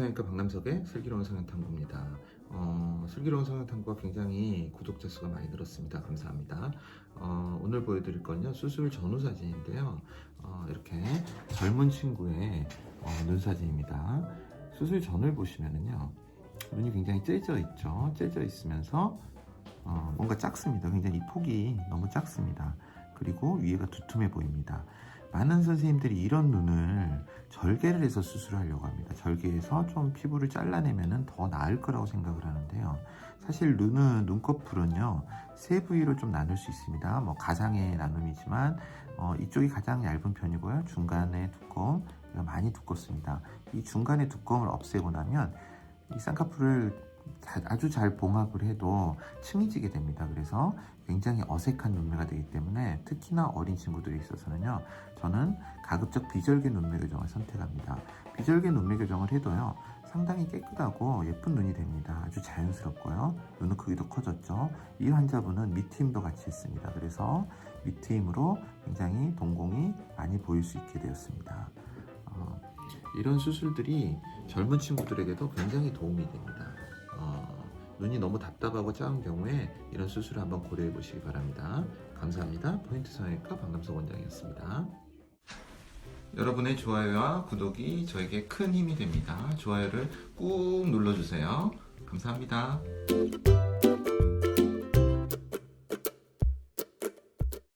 성형외과 박남석의 슬기로운 성형탐구입니다. 어, 슬기로운 성형탐구가 굉장히 구독자 수가 많이 늘었습니다. 감사합니다. 어, 오늘 보여드릴 건요 수술 전후 사진인데요. 어, 이렇게 젊은 친구의 어, 눈 사진입니다. 수술 전을 보시면은요 눈이 굉장히 째져 있죠. 째져 있으면서 어, 뭔가 작습니다. 굉장히 이 폭이 너무 작습니다. 그리고 위에가 두툼해 보입니다. 많은 선생님들이 이런 눈을 절개를 해서 수술하려고 합니다. 절개해서 좀 피부를 잘라내면 더 나을 거라고 생각을 하는데요. 사실 눈은 눈꺼풀은요 세 부위로 좀 나눌 수 있습니다. 뭐 가상의 나눔이지만 어, 이쪽이 가장 얇은 편이고요. 중간에 두꺼움 많이 두껍습니다. 이 중간의 두꺼움을 없애고 나면 이 쌍꺼풀을 자- 아주 잘 봉합을 해도 층이 지게 됩니다. 그래서 굉장히 어색한 눈매가 되기 때문에 특히나 어린 친구들이 있어서는요. 저는 가급적 비절개 눈매 교정을 선택합니다. 비절개 눈매 교정을 해도요. 상당히 깨끗하고 예쁜 눈이 됩니다. 아주 자연스럽고요. 눈의 크기도 커졌죠. 이 환자분은 밑트임도 같이 했습니다. 그래서 밑트임으로 굉장히 동공이 많이 보일 수 있게 되었습니다. 어, 이런 수술들이 젊은 친구들에게도 굉장히 도움이 됩니다. 어, 눈이 너무 답답하고 작은 경우에 이런 수술을 한번 고려해 보시기 바랍니다. 감사합니다. 포인트 성형외과 박남석 원장이었습니다. 여러분의 좋아요와 구독이 저에게 큰 힘이 됩니다. 좋아요를 꾹 눌러주세요. 감사합니다.